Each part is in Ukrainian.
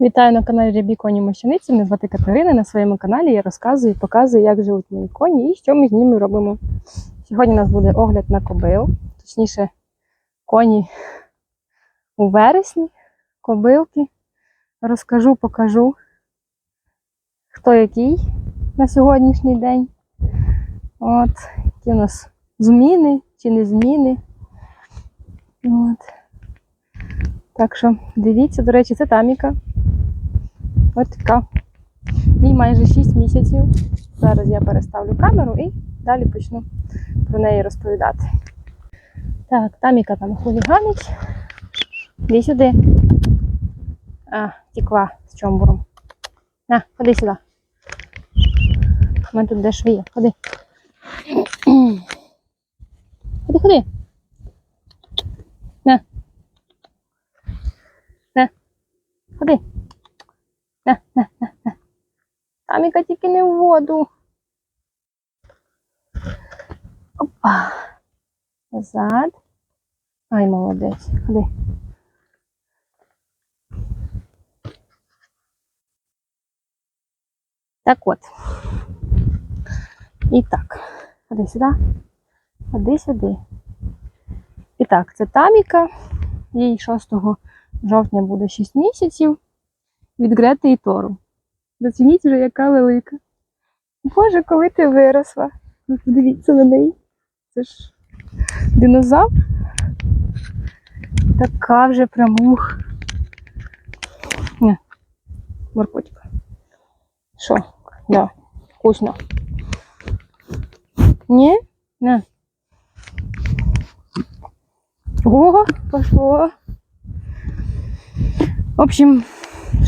Вітаю на каналі Рябі Коні Мощаниці. Мене звати Катерина. На своєму каналі я розказую і показую, як живуть мої коні і що ми з ними робимо. Сьогодні у нас буде огляд на кобил, точніше, коні у вересні, кобилки. Розкажу, покажу, хто який на сьогоднішній день. От, які у нас зміни чи не зміни. От. Так що дивіться, до речі, це таміка. Ось така. Їй майже 6 місяців. Зараз я переставлю камеру і далі почну про неї розповідати. Так, таміка там хуліганить. Іди сюди. А, тікла з чомбуром. На, ходи сюди. У мене тут де швія. Ходи. Ходи, ходи. На. На. Ходи. Таміка тільки не в воду. Опа. Назад. Ай, молодець. Ходи. Так от. І так. Ходи сюди. Ходи сюди. І так, це Таміка. Їй 6 жовтня буде 6 місяців від Грети і Тору. Зацініть вже, яка велика. Боже, коли ти виросла. Ви подивіться на неї. Це ж динозавр. Така вже прям ух. Ні, моркотика. Що? Да, вкусно. Ні? Не. О, пошло. В общем,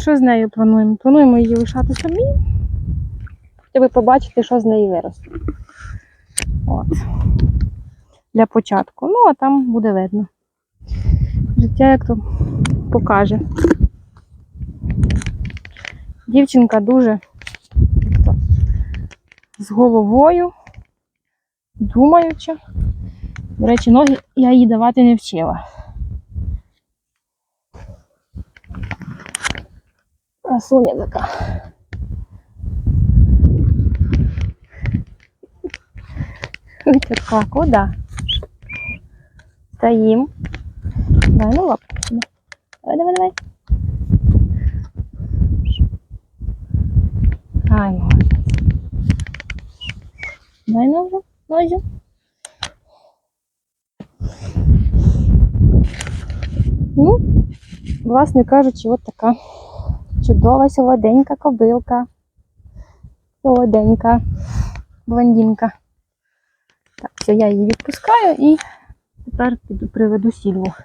що з нею плануємо? Плануємо її лишати самі, щоб побачити, що з неї виросте. От. Для початку. Ну, а там буде видно. Життя як то покаже. Дівчинка дуже з головою, думаюча. До речі, ноги я їй давати не вчила. Красуня така. Ой, така, куда? Стоїм. Дай ну лапку сюди. Давай, давай, давай. Ай, молодець. Дай ну вже, нозю. Ну, власне кажучи, от така чудова солоденька кобилка. Солоденька блондинка. Так, все, я її відпускаю і тепер піду приведу сільву.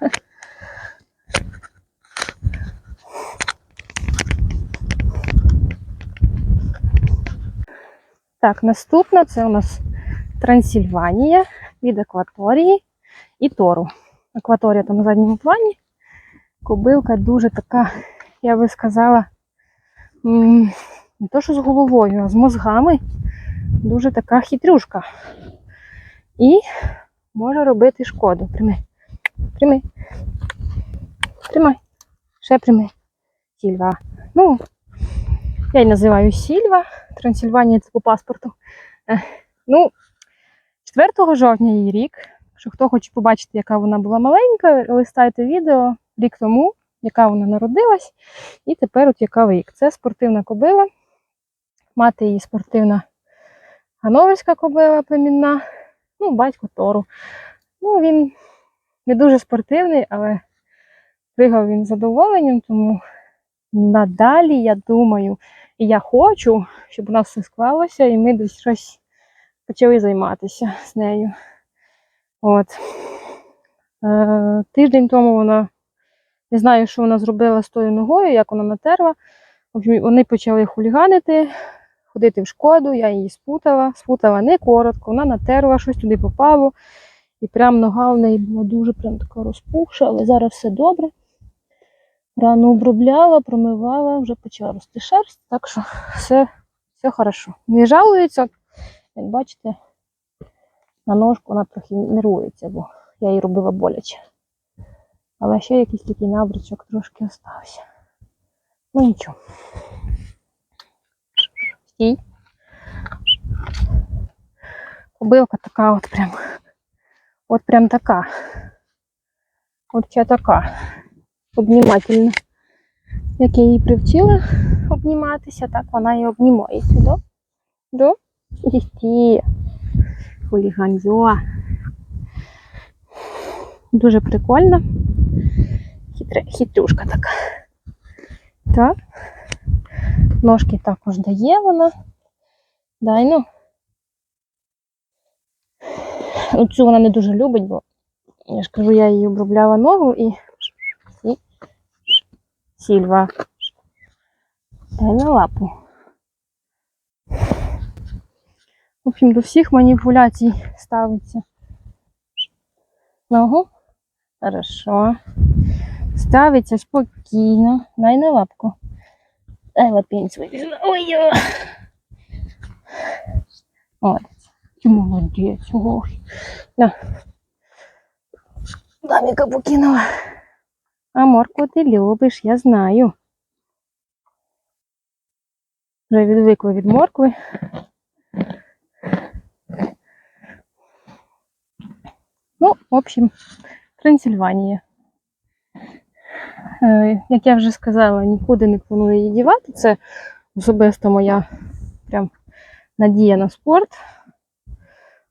Так, наступна це у нас Трансильванія від акваторії і Тору. Акваторія там на задньому плані. Кобилка дуже така, я би сказала, не то що з головою, а з мозгами. Дуже така хитрюшка. І може робити шкоду. Прийми. Прийми. Тримай. Ще прийми. Сільва. Ну, я її називаю Сільва. Трансильванія це по паспорту. Е, Ну, 4 жовтня їй рік. Якщо хто хоче побачити, яка вона була маленька, листайте відео рік тому, яка вона народилась, і тепер от яка рік. Це спортивна кобила. Мати її спортивна гановерська кобила племінна. Ну, батько Тору. Ну, він не дуже спортивний, але пригав він з задоволенням, тому надалі, я думаю, і я хочу, щоб у нас все склалося, і ми десь щось почали займатися з нею. От. Е, тиждень тому вона не знаю, що вона зробила з тою ногою, як вона натерла. Вони почали хуліганити, ходити в шкоду, я її спутала, спутала не коротко, вона натерла, щось туди попало. І прям нога в неї була дуже прям така розпухша, але зараз все добре. Рану обробляла, промивала, вже почала рости шерсть, так що все, все хорошо. Не жалується, як бачите, на ножку вона трохи нервується, бо я їй робила боляче. Але ще якийсь такий набричок трошки остався. Ну нічого. Стій. Кобилка така от прям. От прям така. От ще така. Обнімательна. Як я її привчила обніматися, так вона і обнімається. До? До? Ті. Хуліганьо. Дуже прикольна. Хитрюшка така. Так. Ножки також дає вона. Дай ну. Оцю вона не дуже любить, бо я ж кажу, я її обробляла ногу і. і... Сільва. Дай на лапу. В общем, до всіх маніпуляцій ставиться. Ногу. Хорошо. Ставиться спокійно. Дай на лапку. Дай лапінць вивізу. Ой-ой. Молодець. Ти молодець. Ой. На. Даміка покинула. А моркву ти любиш, я знаю. Вже відвикла від моркви. Ну, в общем, Трансильванія. Е, Як я вже сказала, нікуди не планую її дівати. Це особисто моя прям надія на спорт.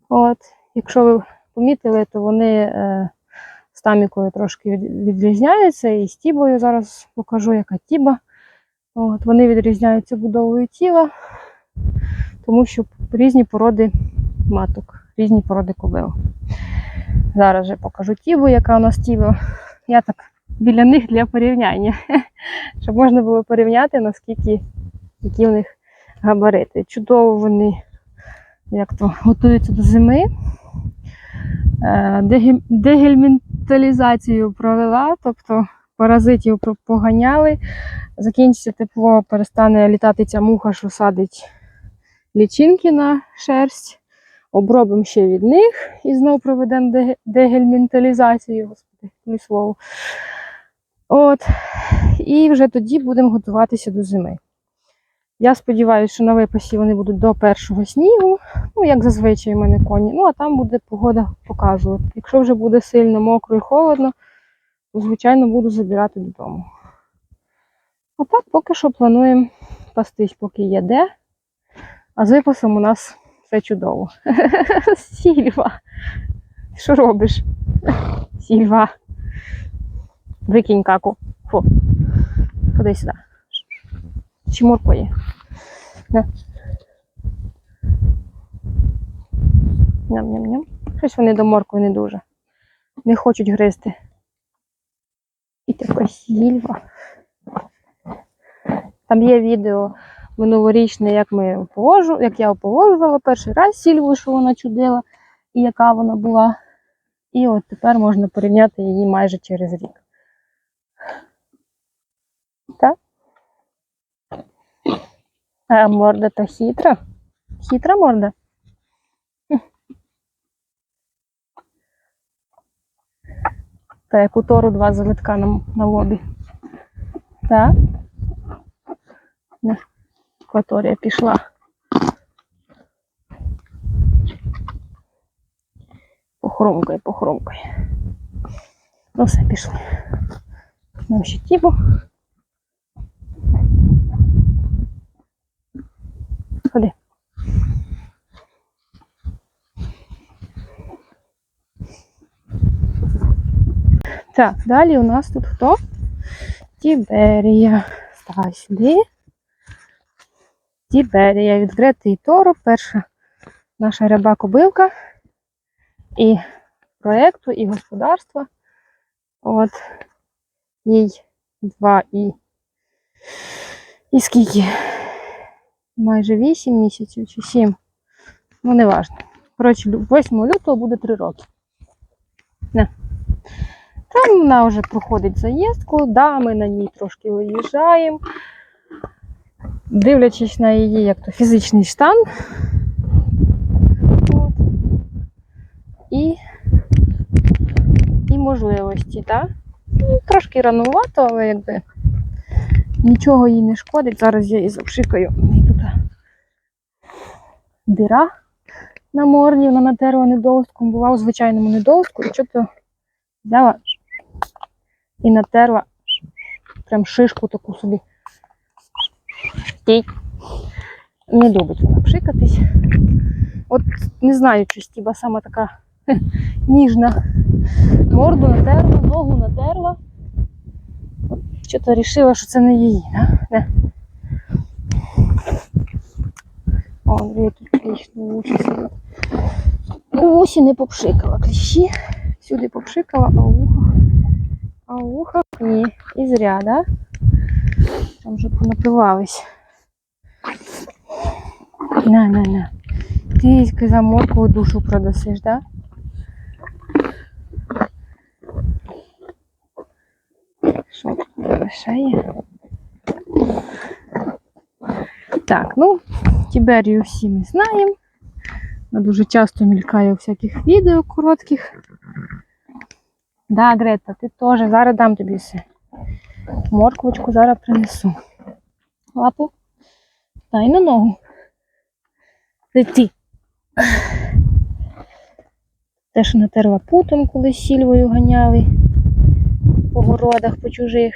От, якщо ви помітили, то вони е, з тамікою трошки відрізняються. І з тібою зараз покажу, яка тіба. От, вони відрізняються будовою тіла, тому що різні породи маток, різні породи кобил. Зараз вже покажу тібу, яка у нас тіба. Я так біля них для порівняння, щоб можна було порівняти, наскільки які в них габарити. Чудово вони як то, готуються до зими. Е, деге- Дегельмінталізацію провела, тобто паразитів поганяли. Закінчиться тепло, перестане літати ця муха, що садить лічинки на шерсть. Обробимо ще від них і знову проведемо деге- дегельмінталізацію, господи, слово. От. І вже тоді будемо готуватися до зими. Я сподіваюся, що на випасі вони будуть до першого снігу, ну, як зазвичай у мене коні. Ну, а там буде погода показувати. Якщо вже буде сильно мокро і холодно, то, звичайно, буду забирати додому. А так поки що плануємо пастись, поки є де. А з випасом у нас все чудово. Сільва. Що робиш? Сільва. Викинь каку. Фу. Ходи сюди. Чи морква є? Ням-ням-ням. Щось вони до моркви не дуже. Не хочуть гризти. І така сільва. Там є відео минулорічне, як ми оповожу, як я оповожувала перший раз сільву, що вона чудила, і яка вона була. І от тепер можна порівняти її майже через рік. Так? А морда то хитра. Хитра морда. Та як у Тору два завитка на, на лобі. Так. Акваторія пішла. Похрумкай, похрумкай. Ну все, пішли. Нам ще тібу. Ходи. Так, далі у нас тут хто? Тіберія. Ставай сюди. Тіберія. Відкритий торо. Перша наша ряба кобилка. І проєкту, і господарства. От. Їй два і. І скільки? майже 8 місяців чи 7. Ну, не важно. Коротше, 8 лютого буде 3 роки. Не. Там вона вже проходить заїздку, да, ми на ній трошки виїжджаємо. Дивлячись на її як то фізичний стан. От. І, і можливості, так? Трошки ранувато, але якби Нічого їй не шкодить. Зараз я її запшикаю. Неї тут дира на морді, вона натерла недоустком, була у звичайному недоустку, і що-то взяла і натерла прям шишку таку собі. Стій. Не любить вона пшикатись. От не знаю, чи Стіба сама така ніжна. Морду натерла, ногу натерла. Що-то вирішила, що це не її, да? Не. О. У Усі не попшикала кліщі. Сюди попшикала, а у. А у ні. І зря, да? Там вже понапивались. На, на, на. Ти за моркову душу продасиш, да? Що тут у тебе ще є? Так, ну, Тіберію всі ми знаємо. Вона дуже часто мількає у всяких відео коротких. Да, Грета, ти теж. Зараз дам тобі все. Морквочку зараз принесу. Лапу. Дай на ногу. Лети. Те, що натерла путом, коли сільвою ганяли по городах, по чужих.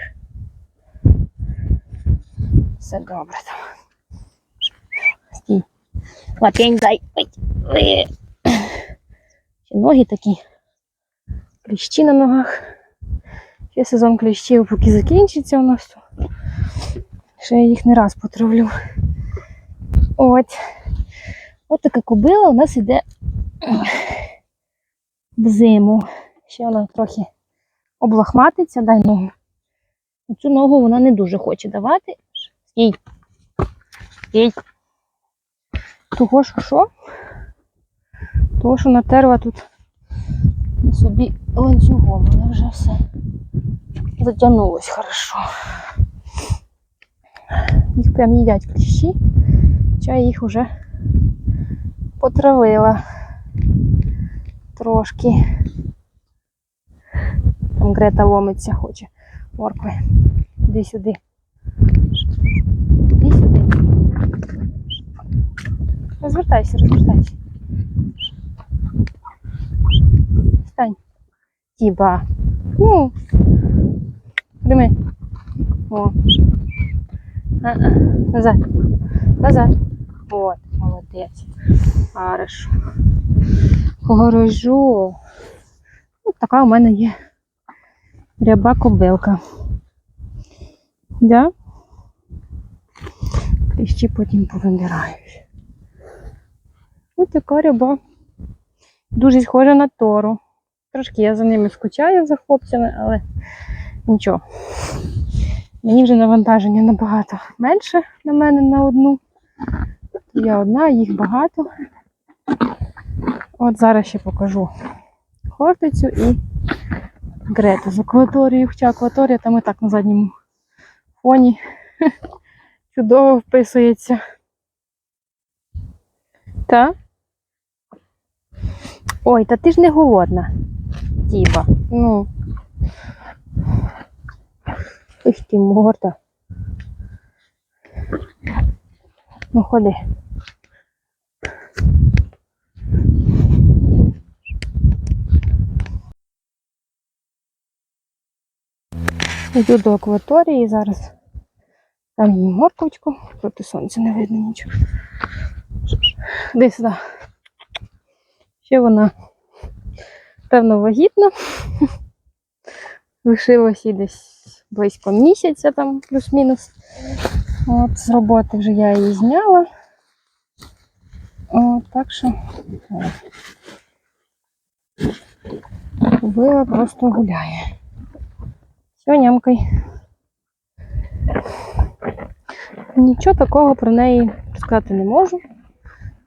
Все добре там. Стій. Лапень дай. Ще ноги такі. Кліщі на ногах. Ще сезон кліщів, поки закінчиться у нас. Ще я їх не раз потравлю. От. От така кобила у нас іде в зиму. Ще вона трохи облахматиться, дай ногу. Цю ногу вона не дуже хоче давати. Стій. Стій. Того що що? Того, що натерла тут собі ланцюгом, але вже все затягнулось хорошо. Їх прям їдять кліщі. Хоча я їх вже потравила трошки. Там Грета ломиться, хоче моркви. Іди сюди. Іди сюди. Розвертайся, розвертайся. Встань. Тіба. Ну. Прими. О. А-а. Назад. Назад. Вот, молодець. Хорошо. Горожу. Ось така у мене є ряба кобилка. Да? Кліщі потім повибирають. Ось така ряба. Дуже схожа на тору. Трошки я за ними скучаю за хлопцями, але нічого. Мені вже навантаження набагато менше на мене на одну. Я одна, їх багато. От зараз ще покажу хортицю і Грету з акваторією. Хоча акваторія там і так на задньому фоні чудово вписується. Та? Ой, та ти ж не голодна, Тіба. Ну. Их ти морда. Ну ходи. Йду до акваторії зараз. Там її морковочку, проти сонця не видно нічого. Де сюди. Ще вона, певно, вагітна. Лишилось їй десь близько місяця, там плюс-мінус. От, з роботи вже я її зняла. От, так що. Кобила просто гуляє. Все, нямкай. Нічого такого про неї сказати не можу.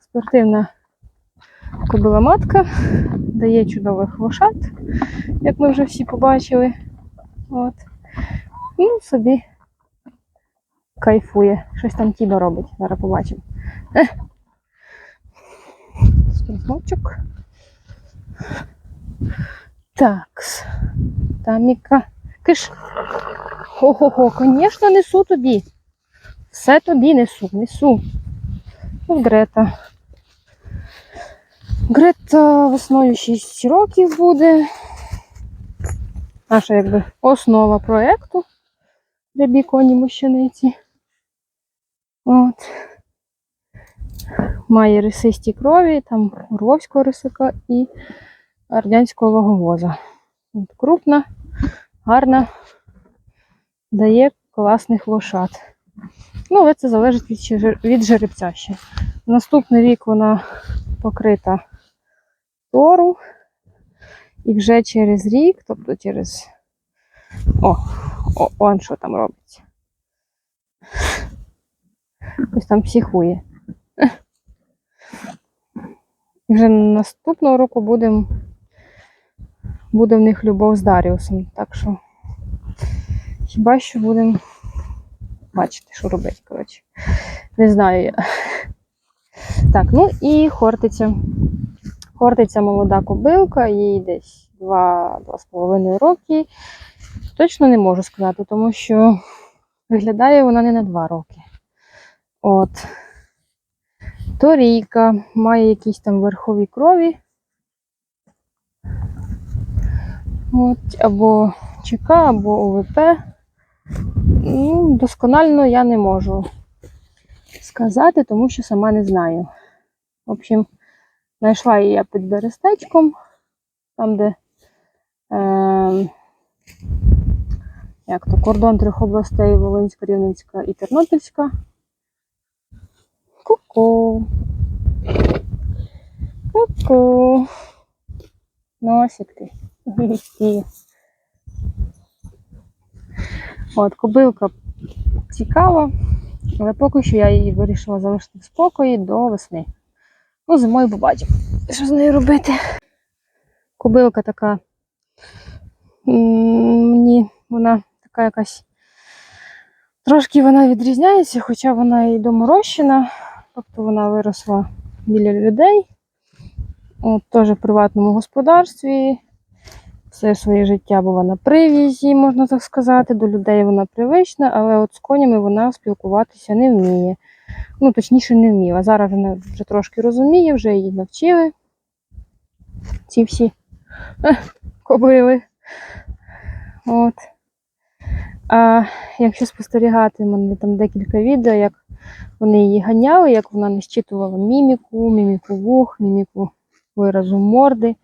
Спортивна кобила матка, дає чудових лошад, як ми вже всі побачили. От. Ну, собі кайфує. Щось там тібо робить. Зараз побачимо. Ех. Струмочок. Так. Таміка. Киш. Хо-хо-хо, звісно, несу тобі. Все тобі несу, несу. От Грета. Грета весною 6 років буде. Наша якби основа проєкту для біконі мощаниці. От. Має рисисті крові, там Орловського рисика і радянського ваговоза. От, крупна, гарна, дає класних лошад. Ну, але це залежить від жеребця ще. Наступний рік вона покрита тору. І вже через рік, тобто через. О, о, он що там робиться. Ось там психує. Вже наступного року будем, буде в них любов з Даріусом. Так що хіба що будемо бачити, що робити, коротше. Не знаю я. Так, ну і хортиця. Хортиця молода кобилка, їй десь 2-2,5 роки. Точно не можу сказати, тому що виглядає вона не на 2 роки. От. Торійка має якісь там верхові крові. От, або ЧК, або ОВП. Ну, досконально я не можу сказати, тому що сама не знаю. В общем, знайшла її я під берестечком, там, де е, як то, кордон трьох областей Волинська, Рівненська і Тернопільська. Ку-ку. Ку-ку. Носик ти. От, кобилка цікава, але поки що я її вирішила залишити в спокої до весни. Ну, зимою побачимо, що з нею робити. Кобилка така. Мені вона така якась. Трошки вона відрізняється, хоча вона і доморощена, тобто вона виросла біля людей. От, теж в приватному господарстві. Все своє життя була на привізі, можна так сказати. До людей вона привична, але от з конями вона спілкуватися не вміє. Ну, точніше, не вміла. Зараз вона вже трошки розуміє, вже її навчили. Ці всі кобили. От. А якщо спостерігати, в мене там декілька відео, як вони її ганяли, як вона не щитувала міміку, міміку вух, міміку виразу морди.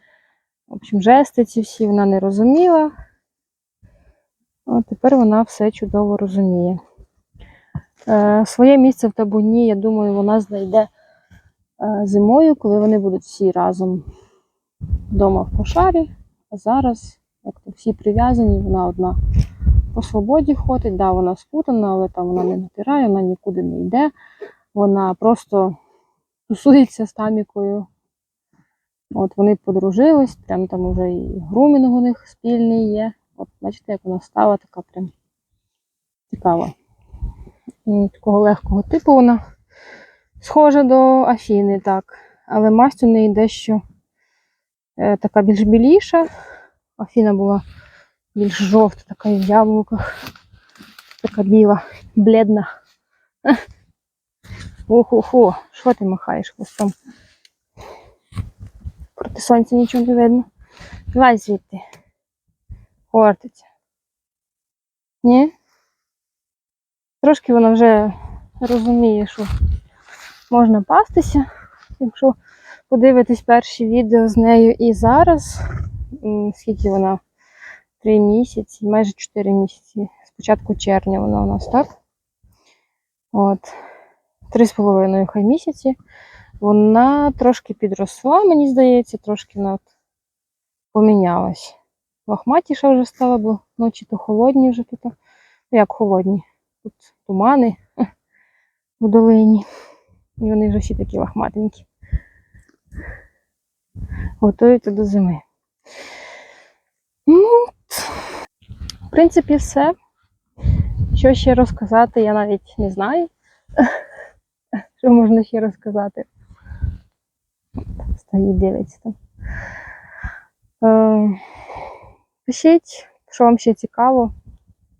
В общем, жести ці всі вона не розуміла. От тепер вона все чудово розуміє. Е, своє місце в табуні, я думаю, вона знайде е, зимою, коли вони будуть всі разом вдома в пошарі. А зараз, як то всі прив'язані, вона одна по свободі ходить. Да, вона спутана, але там вона не натирає, вона нікуди не йде. Вона просто тусується з тамікою. От вони подружились, прям там вже і грумінг у них спільний є. От бачите, як вона стала така прям цікава. М, Такого легкого типу вона схожа до Афіни, так. Але масть у неї дещо е, така більш біліша. Афіна була більш жовта, така і в яблуках. Така біла, бледна. Охо-хо, що ти махаєш хвостом? Проти сонця нічого не видно. Давай звідти. Хортиться. Ні? Трошки вона вже розуміє, що можна пастися. Якщо подивитись перші відео з нею і зараз, скільки вона? Три місяці, майже чотири місяці. З початку червня вона у нас, так? От. Три з половиною хай місяці. Вона трошки підросла, мені здається, трошки от помінялась. Лохматіша вже стала, бо ночі то холодні вже тут. Ну, як холодні? Тут тумани в долині. І вони вже всі такі лохматенькі. Готуються до зими. Ну. В принципі, все. Що ще розказати, я навіть не знаю. Що можна ще розказати? Стоїть, дивиться там. Е, Пишіть, що вам ще цікаво,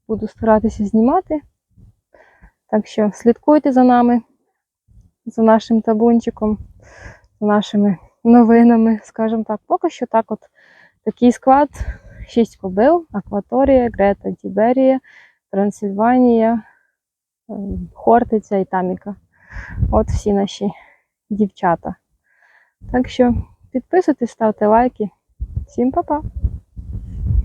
буду старатися знімати. Так що слідкуйте за нами, за нашим табунчиком, за нашими новинами, скажімо так. Поки що так, от такий склад: 6 кобил, Акваторія, Грета, Тіберія, Трансильванія, ем, Хортиця і Таміка. От всі наші дівчата. Так що підписуйтесь, ставте лайки. Всім па-па!